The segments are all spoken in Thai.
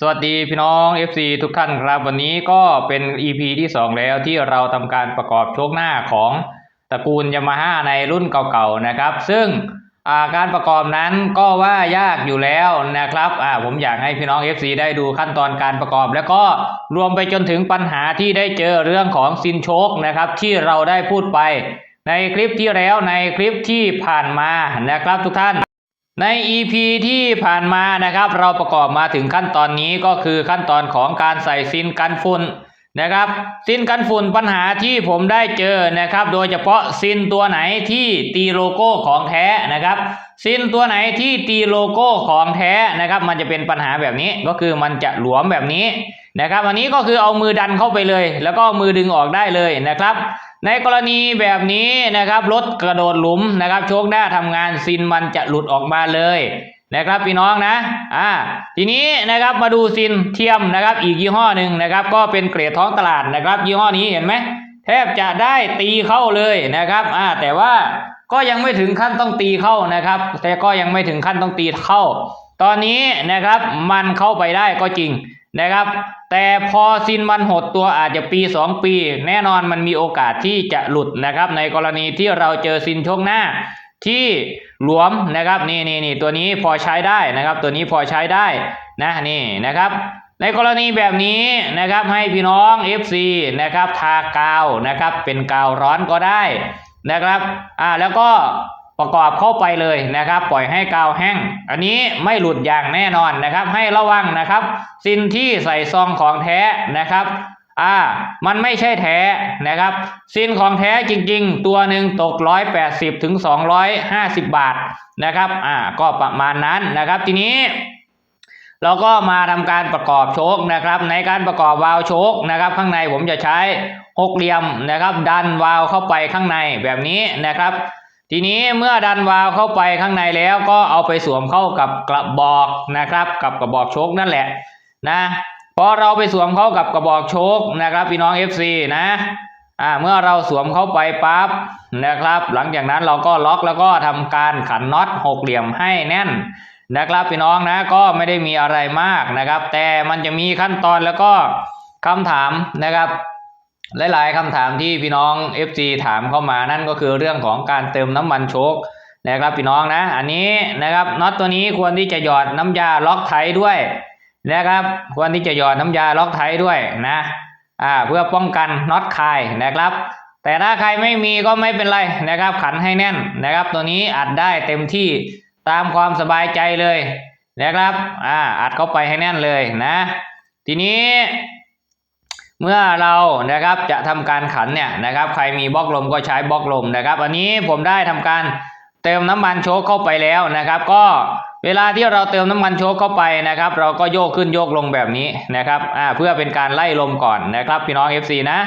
สวัสดีพี่น้อง FC ทุกท่านครับวันนี้ก็เป็น EP ที่ 2 แล้วที่เราทำการประกอบโชคหน้าของตระกูลยามาฮ่าในรุ่นเก่าๆนะครับ ซึ่งาการประกอบนั้นก็ว่ายากอยู่แล้วนะครับผมอยากให้พี่น้อง FC ได้ดูขั้นตอนการประกอบ แล้วก็รวมไปจนถึงปัญหาที่ได้เจอเรื่องของซินโชคนะครับที่เราได้พูดไปในคลิปที่แล้วในคลิปที่ผ่านมานะครับทุกท่าน ใน EP ที่ผ่านมานะครับ เราประกอบมาถึงขั้นตอนนี้ก็คือขั้นตอนของการใส่ซินกันฝุ่นนะครับซินกันฝุ่นปัญหาที่ผมได้เจอนะครับ โดยเฉพาะซินตัวไหนที่ตีโลโก้ของแท้นะครับซินตัวไหนที่ตีโลโก้ของแท้นะครับ มันจะเป็นปัญหาแบบนี้ก็คือมันจะหลวมแบบนี้นะครับ อันนี้ก็คือเอามือดันเข้าไปเลย แล้วก็มือดึงออกได้เลยนะครับ ในกรณีแบบนี้นะครับรถกระโดดหลุมนะครับโชคหน้าทำงานซินมันจะหลุดออกมาเลยนะครับพี่น้องนะ อ่า ทีนี้นะครับมาดูซินเทียมนะครับ อีกยี่ห้อหนึ่งนะครับ ก็เป็นเกรดท้องตลาดนะครับ ยี่ห้อนี้เห็นไหมแทบจะได้ตีเข้าเลยนะครับ อ่า แต่ว่าก็ยังไม่ถึงขั้นต้องตีเข้านะครับ แต่ก็ยังไม่ถึงขั้นต้องตีเข้า ตอนนี้นะครับมันเข้าไปได้ก็จริง นะครับ แต่พอซินมันหดตัวอาจจะปี 2 ปี แน่นอนมันมีโอกาสที่จะหลุดนะครับ ในกรณีที่เราเจอซินช่วงหน้าที่หลวมนะครับนี่นี่นี่ตัวนี้พอใช้ได้นะครับ ตัวนี้พอใช้ได้นะนี่นะครับ ในกรณีแบบนี้นะครับให้พี่น้อง FC นะครับทากาวนะครับเป็นกาวร้อนก็ได้นะครับอ่าแล้วก็ ประกอบเข้าไปเลยนะครับ ปล่อยให้กาวแห้ง อันนี้ไม่หลุดอย่างแน่นอนนะครับ ให้ระวังนะครับ ซินที่ใส่ซองของแท้นะครับอ่ามันไม่ใช่แท้นะครับ ซินของแท้จริงๆ ตัวหนึ่งตกร้อยแปดสิบถึงสองร้อยห้าสิบบาทนะครับอ่าก็ประมาณนั้นนะครับทีนี้เราก็มาทำการประกอบโชคนะครับ ในการประกอบวาล์วโชคนะครับ ข้างในผมจะใช้หกเหลี่ยมนะครับ ดันวาล์วเข้าไปข้างในแบบนี้นะครับ ทีนี้เมื่อดันวาล์วเข้าไปข้างในแล้วก็เอาไปสวมเข้ากับกระบอกนะครับ กับกระบอกโชคนั่นแหละนะพอเราไปสวมเข้ากับกระบอกโชคนะครับ พี่น้อง FC นะอ่าเมื่อเราสวมเข้าไปปั๊บนะครับ หลังจากนั้นเราก็ล็อกแล้วก็ทำการขันน็อตหกเหลี่ยมให้แน่นนะครับ พี่น้องนะก็ไม่ได้มีอะไรมากนะครับ แต่มันจะมีขั้นตอนแล้วก็คำถามนะครับ หลายๆคำถามที่พี่น้อง FC ถามเข้ามานั่นก็คือเรื่องของการเติมน้ำมันโชคนะครับพี่น้องนะ อันนี้นะครับน็อตตัวนี้ควรที่จะหยอดน้ำยาล็อกไทด้วยนะครับควรที่จะหยอดน้ำยาล็อกไทด้วยนะอ่าเพื่อป้องกันน็อตคายนะครับ แต่ถ้าใครไม่มีก็ไม่เป็นไรนะครับ ขันให้แน่นนะครับ ตัวนี้อัดได้เต็มที่ตามความสบายใจเลยนะครับอ่าอัดเข้าไปให้แน่นเลยนะ ทีนี้ เมื่อเรานะครับจะทำการขันเนี่ยนะครับใครมีบล็อกลมก็ใช้บล็อกลมนะครับอันนี้ผมได้ทำการเติมน้ำมันโชคเข้าไปแล้วนะครับ ก็เวลาที่เราเติมน้ำมันโชคเข้าไปนะครับ เราก็โยกขึ้นโยกลงแบบนี้นะครับอ่าเพื่อเป็นการไล่ลมก่อนนะครับพี่น้อง FC นะ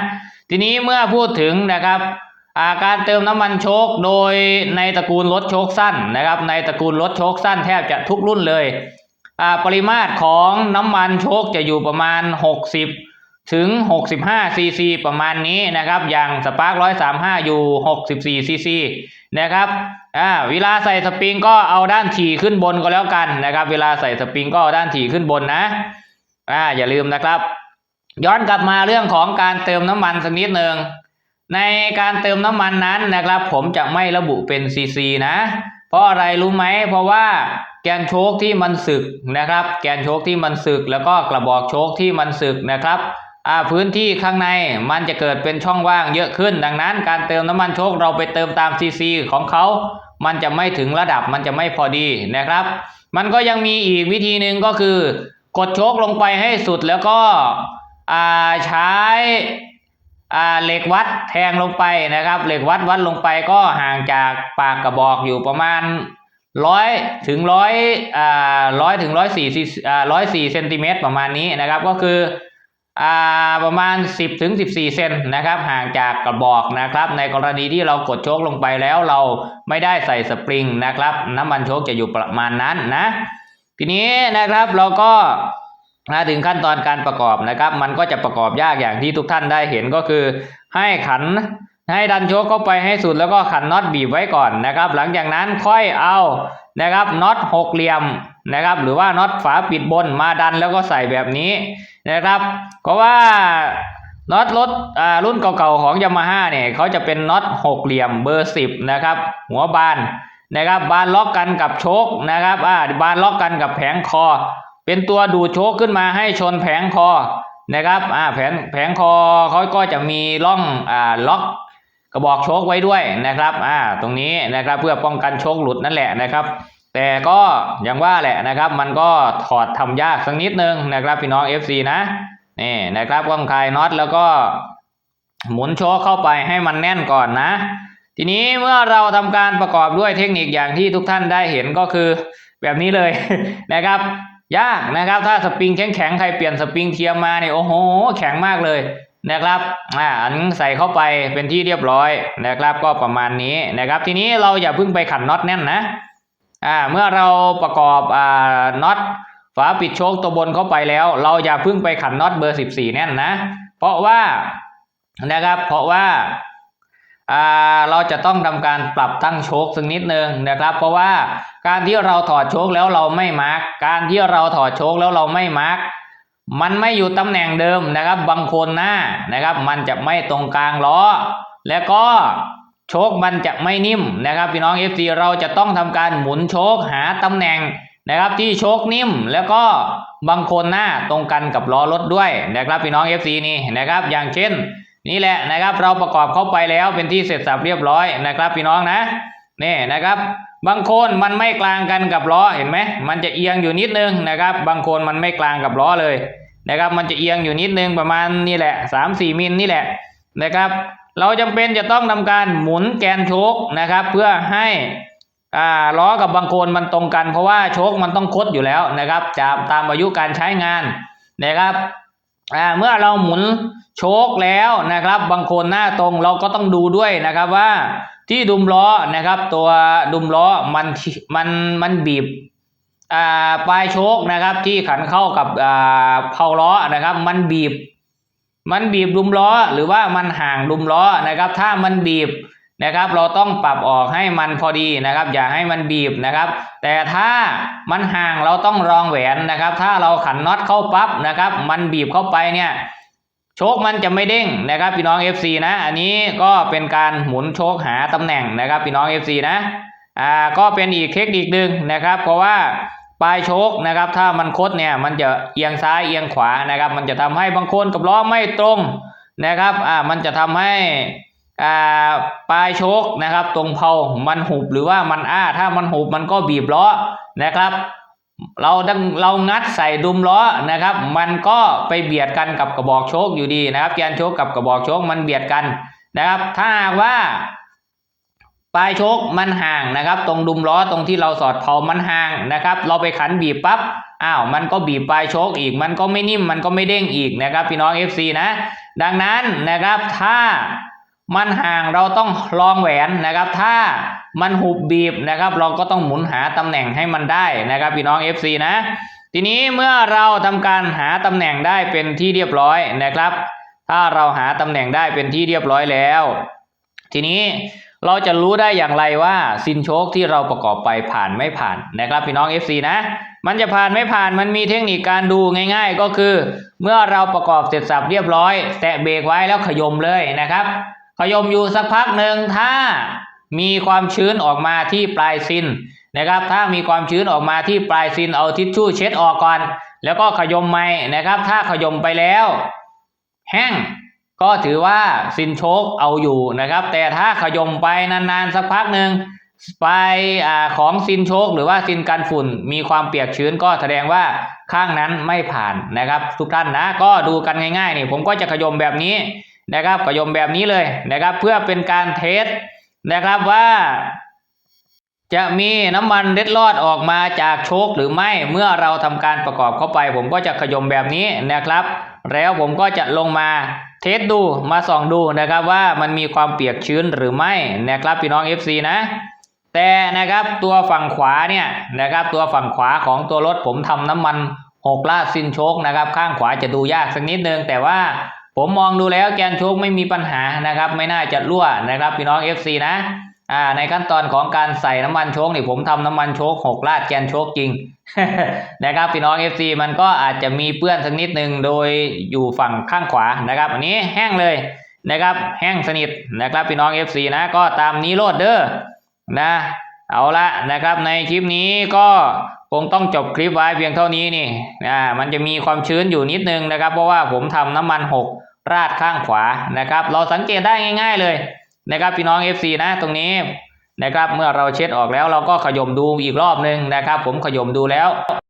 ทีนี้เมื่อพูดถึงนะครับาการเติมน้ำมันโชคโดยในตระกูลรถโชคสั้นนะครับ ในตระกูลรถโชคสั้นแทบจะทุกรุ่นเลยปริมาตรของน้ำมันโชคจะอยู่ประมาณ 60 ถึง 65ซีซีประมาณนี้นะครับ อย่างสปาร์ค135 อยู่ 64ซีซีนะครับ อ่า เวลาใส่สปริงก็เอาด้านถี่ขึ้นบนก็แล้วกันนะครับ เวลาใส่สปริงก็เอาด้านถี่ขึ้นบนนะ อ่า อย่าลืมนะครับ ย้อนกลับมาเรื่องของการเติมน้ำมันสักนิดหนึ่ง ในการเติมน้ำมันนั้นนะครับ ผมจะไม่ระบุเป็นซีซีนะ เพราะอะไรรู้ไหม เพราะว่าแกนโชคที่มันสึกนะครับ แกนโชคที่มันสึก แล้วก็กระบอกโชคที่มันสึกนะครับ พื้นที่ข้างในมันจะเกิดเป็นช่องว่างเยอะขึ้น ดังนั้นการเติมน้ำมันโชคเราไปเติมตามซีซีของเขา มันจะไม่ถึงระดับมันจะไม่พอดีนะครับ มันก็ยังมีอีกวิธีหนึ่งก็คือกดโชคลงไปให้สุดแล้วก็ใช้เหล็กวัดแทงลงไปนะครับ เหล็กวัดวัดลงไปก็ห่างจากปากกระบอกอยู่ประมาณร้อยถึงร้อยร้อยถึงร้อยสี่ร้อยสี่เซนติเมตรประมาณนี้นะครับ ก็คือ ประมาณสิบถึงสิบสี่เซนนะครับ ห่างจากกระบอกนะครับ ในกรณีที่เรากดโชคลงไปแล้วเราไม่ได้ใส่สปริงนะครับ น้ำมันโชคจะอยู่ประมาณนั้นนะ ทีนี้นะครับเราก็มาถึงขั้นตอนการประกอบนะครับ มันก็จะประกอบยากอย่างที่ทุกท่านได้เห็นก็คือให้ขัน ให้ดันโชคเข้าไปให้สุดแล้วก็ขันน็อตบีบไว้ก่อนนะครับ หลังจากนั้นค่อยเอานะครับน็อตหกเหลี่ยมนะครับ หรือว่าน็อตฝาปิดบนมาดันแล้วก็ใส่แบบนี้นะครับเพราะว่าน็อตรถรุ่นเก่าๆของยามาฮ่าเนี่ยเขาจะเป็นน็อตหกเหลี่ยมเบอร์สิบนะครับ หัวบานนะครับบานล็อกกันกับโชคนะครับอ่าบานล็อกกันกับแผงคอ เป็นตัวดูดโชคขึ้นมาให้ชนแผงคอนะครับอ่าแผงแผงคอเขาก็จะมีร่องอ่าล็อก กระบอกโชคไว้ด้วยนะครับอ่าตรงนี้นะครับเพื่อป้องกันโชคหลุดนั่นแหละนะครับ แต่ก็อย่างว่าแหละนะครับ มันก็ถอดทำยากสักนิดนึงนะครับพี่น้อง FC นะนี่นะครับต้องคลายน็อตแล้วก็หมุนโชคเข้าไปให้มันแน่นก่อนนะ ทีนี้เมื่อเราทำการประกอบด้วยเทคนิคอย่างที่ทุกท่านได้เห็นก็คือแบบนี้เลยนะครับยากนะครับถ้าสปริงแข็งๆใครเปลี่ยนสปริงเทียมมาเนี่ยโอ้โห แข็งมากเลย นะครับอ่าอันใส่เข้าไปเป็นที่เรียบร้อยนะครับ ก็ประมาณนี้นะครับ ทีนี้เราอย่าเพิ่งไปขันน็อตแน่นนะอ่าเมื่อเราประกอบอ่าน็อตฝาปิดโชคตัวบนเข้าไปแล้ว เราอย่าเพิ่งไปขันน็อตเบอร์สิบสี่แน่นนะ เพราะว่านะครับเพราะว่าอ่าเราจะต้องทำการปรับตั้งโชคสักนิดนึงนะครับ เพราะว่าการที่เราถอดโชคแล้วเราไม่มาร์กการที่เราถอดโชคแล้วเราไม่มาร์ก มันไม่อยู่ตำแหน่งเดิมนะครับ บางคนหน้านะครับ มันจะไม่ตรงกลางล้อ แล้วก็โชคมันจะไม่นิ่มนะครับ พี่น้อง FC เราจะต้องทำการหมุนโชคหาตำแหน่งนะครับที่โชคนิ่มแล้วก็บางคนหน้าตรงกันกับล้อรถด้วยนะครับพี่น้อง FC นี่นะครับอย่างเช่น นี่แหละนะครับเราประกอบเข้าไปแล้วเป็นที่เสร็จสับเรียบร้อยนะครับพี่น้องนะนี่นะครับ บางคนมันไม่กลางกันกับล้อเห็นไหมมันจะเอียงอยู่นิดนึงนะครับ บางคนมันไม่กลางกับล้อเลย นะครับมันจะเอียงอยู่นิดนึงประมาณนี่แหละสามสี่มิลนี่แหละนะครับเราจำเป็นจะต้องทำการหมุนแกนโชคนะครับ เพื่อให้อ่าล้อกับบางโคนมันตรงกัน เพราะว่าโชคมันต้องคดอยู่แล้วนะครับจากตามอายุการใช้งานนะครับอ่าเมื่อเราหมุนโชคแล้วนะครับบางโคนหน้าตรงเราก็ต้องดูด้วยนะครับว่าที่ดุมล้อนะครับ ตัวดุมล้อมันมันมันบีบ ปลายโชคนะครับที่ขันเข้ากับอ่าเพาล้อนะครับ มันบีบ มันบีบดุมล้อหรือว่ามันห่างดุมล้อนะครับ ถ้ามันบีบนะครับ เราต้องปรับออกให้มันพอดีนะครับ อย่าให้มันบีบนะครับ แต่ถ้ามันห่างเราต้องรองแหวนนะครับ ถ้าเราขันน็อตเข้าปั๊บนะครับ มันบีบเข้าไปเนี่ยโชคมันจะไม่เด้งนะครับพี่น้อง FC นะอันนี้ก็เป็นการหมุนโชคหาตำแหน่งนะครับพี่น้อง FC นะอ่าก็เป็นอีกเทคนิคหนึ่งนะครับ เพราะว่า ปลายโชคนะครับ ถ้ามันคดเนี่ยมันจะเอียงซ้ายเอียงขวานะครับ มันจะทำให้บางคนกับล้อไม่ตรงนะครับอ่ามันจะทำให้อ่าปลายโชคนะครับ ตรงเพามันหุบหรือว่ามันอ้า ถ้ามันหุบมันก็บีบล้อนะครับเราดังเรางัดใส่ดุมล้อนะครับ มันก็ไปเบียดกันกับกระบอกโชคอยู่ดีนะครับแกนโชคกับกระบอกโชคมันเบียดกันนะครับ ถ้าว่า ปลายโชคมันห่างนะครับ ตรงดุมล้อตรงที่เราสอดเผามันห่างนะครับ เราไปขันบีบปั๊บอ้าวมันก็บีบปลายโชคอีก มันก็ไม่นิ่มมันก็ไม่เด้งอีกนะครับ พี่น้อง FC นะ ดังนั้นนะครับถ้ามันห่างเราต้องลองแหวนนะครับ ถ้ามันหุบบีบนะครับ เราก็ต้องหมุนหาตำแหน่งให้มันได้นะครับพี่น้อง FC นะ ทีนี้เมื่อเราทำการหาตำแหน่งได้เป็นที่เรียบร้อยนะครับ ถ้าเราหาตำแหน่งได้เป็นที่เรียบร้อยแล้ว ทีนี้เราจะรู้ได้อย่างไรว่าซินโชคที่เราประกอบไปผ่านไม่ผ่านนะครับพี่น้อง FC นะ มันจะผ่านไม่ผ่านมันมีเทคนิคการดูง่าย ๆ ก็คือ เมื่อเราประกอบเสร็จสับเรียบร้อย แตะเบรกไว้แล้วขยมเลยนะครับ ขยมอยู่สักพักหนึ่งถ้ามีความชื้นออกมาที่ปลายซินนะครับ ถ้ามีความชื้นออกมาที่ปลายซินเอาทิชชู่เช็ดออกก่อน แล้วก็ขยมใหม่นะครับ ถ้าขยมไปแล้ว แห้ง ก็ถือว่าซินโชคเอาอยู่นะครับ แต่ถ้าขยมไปนานๆ สักพักหนึ่งไปอของซินโชคหรือว่าซินกันฝุ่นมีความเปียกชื้นก็แสดงว่าข้างนั้นไม่ผ่านนะครับ ทุกท่านนะก็ดูกันง่ายๆนี่ผมก็จะขยมแบบนี้นะครับขยมแบบนี้เลยนะครับ เพื่อเป็นการเทสนะครับว่า จะมีน้ำมันเล็ดลอดออกมาจากโชคหรือไม่เมื่อเราทำการประกอบเข้าไป ผมก็จะขยมแบบนี้นะครับ แล้วผมก็จะลงมา เทสดูมาส่องดูนะครับว่ามันมีความเปียกชื้นหรือไม่นะครับพี่น้อง FC นะ แต่นะครับตัวฝั่งขวาเนี่ยนะครับตัวฝั่งขวาของตัวรถผมทำน้ำมันหกลาดซินโชคนะครับข้างขวาจะดูยากสักนิดนึงแต่ว่าผมมองดูแล้วแกนโชคไม่มีปัญหานะครับ ไม่น่าจะรั่วนะครับพี่น้อง FC นะ อ่าในขั้นตอนของการใส่น้ำมันโชคนี่ผมทำน้ำมันโชคหกราดแกนโชคจริงนะครับพี่น้อง FC มันก็อาจจะมีเปื้อนสักนิดหนึ่งโดยอยู่ฝั่งข้างขวานะครับอันนี้แห้งเลยนะครับแห้งสนิทนะครับพี่น้อง FC นะก็ตามนี้โลดเด้อนะเอาละนะครับในคลิปนี้ก็คงต้องจบคลิปไว้เพียงเท่านี้นี่อ่ามันจะมีความชื้นอยู่นิดนึงนะครับ เพราะว่าผมทำน้ำมันหกราดข้างขวานะครับ เราสังเกตได้ง่าย ๆเลย นะครับพี่น้อง FC นะตรงนี้นะครับเมื่อเราเช็ดออกแล้วเราก็ขยมดูอีกรอบนึงนะครับ ผมขยมดูแล้ว